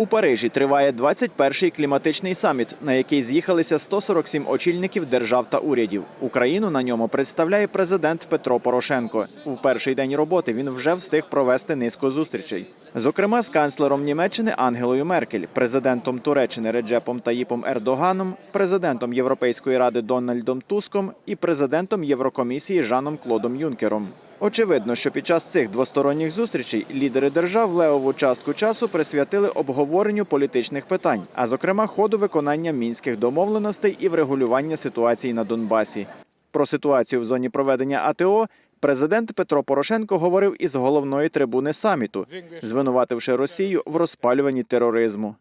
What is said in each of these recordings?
У Парижі триває 21-й кліматичний саміт, на який з'їхалися 147 очільників держав та урядів. Україну на ньому представляє президент Петро Порошенко. У перший день роботи він вже встиг провести низку зустрічей. Зокрема, з канцлером Німеччини Ангелою Меркель, президентом Туреччини Реджепом Таїпом Ердоганом, президентом Європейської ради Дональдом Туском і президентом Єврокомісії Жаном Клодом Юнкером. Очевидно, що під час цих двосторонніх зустрічей лідери держав левову частку часу присвятили обговоренню політичних питань, а зокрема ходу виконання мінських домовленостей і врегулювання ситуації на Донбасі. Про ситуацію в зоні проведення АТО президент Петро Порошенко говорив із головної трибуни саміту, звинувативши Росію в розпалюванні тероризму.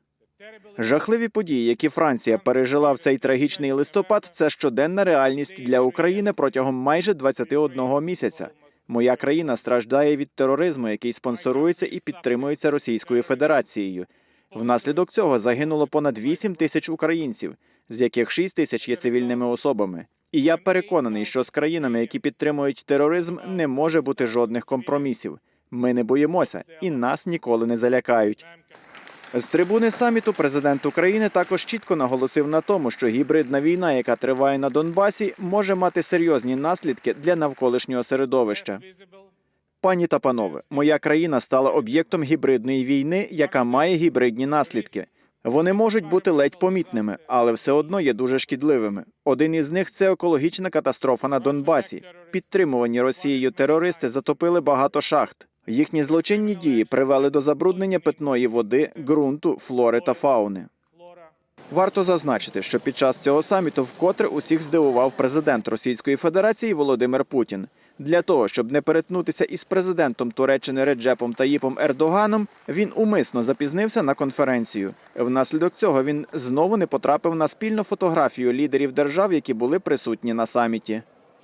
Жахливі події, які Франція пережила в цей трагічний листопад, це щоденна реальність для України протягом майже 21 місяця. Моя країна страждає від тероризму, який спонсорується і підтримується Російською Федерацією. Внаслідок цього загинуло понад 8 тисяч українців, з яких 6 тисяч є цивільними особами. І я переконаний, що з країнами, які підтримують тероризм, не може бути жодних компромісів. Ми не боїмося і нас ніколи не залякають. З трибуни саміту президент України також чітко наголосив на тому, що гібридна війна, яка триває на Донбасі, може мати серйозні наслідки для навколишнього середовища. Пані та панове, моя країна стала об'єктом гібридної війни, яка має гібридні наслідки. Вони можуть бути ледь помітними, але все одно є дуже шкідливими. Один із них це екологічна катастрофа на Донбасі. Підтримувані Росією терористи затопили багато шахт. Їхні злочинні дії привели до забруднення питної води, ґрунту, флори та фауни. Варто зазначити, що під час цього саміту вкотре усіх здивував президент Російської Федерації Володимир Путін. Для того щоб не перетнутися із президентом Туреччини Реджепом Таїпом Ердоганом, він умисно запізнився на конференцію. Внаслідок цього він знову не потрапив на спільну фотографію лідерів держав, які були присутні на саміті.